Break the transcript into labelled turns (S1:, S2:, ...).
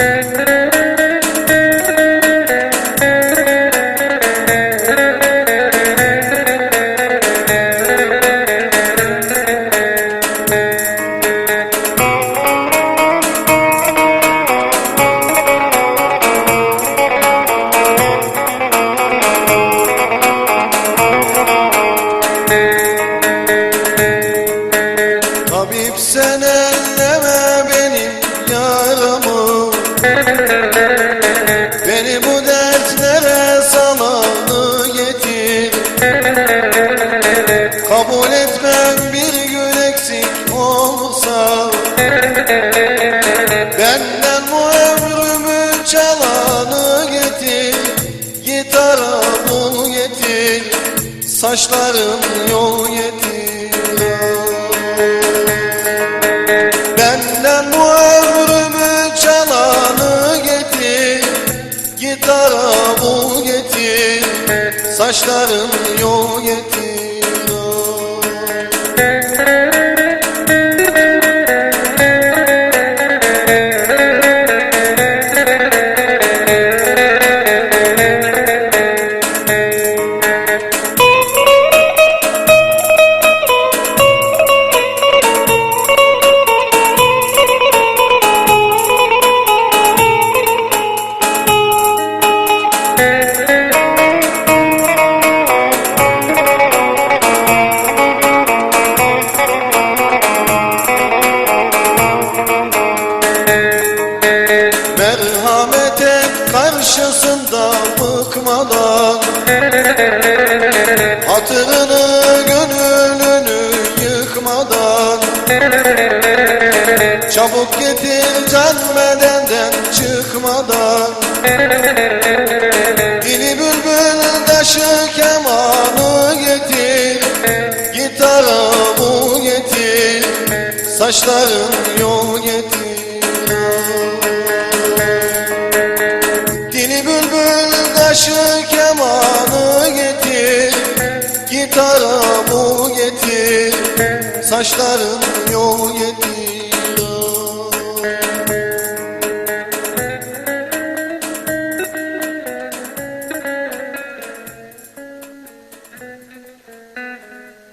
S1: Thank you. Benden bu ömrümü çalanı getir Gitara bul getir Saçların yol getir. Benden bu ömrümü çalanı getir Gitara bul getir Saçların yol getir bıkmadan Hatırını gönlünü yıkmadan Çabuk getir can bedenden çıkmadan Dili bülbül taşı kemanı getir Gitara bu getir Saçların yol getir taşı kemanı getir Gitara bu getir. Saçların yol getir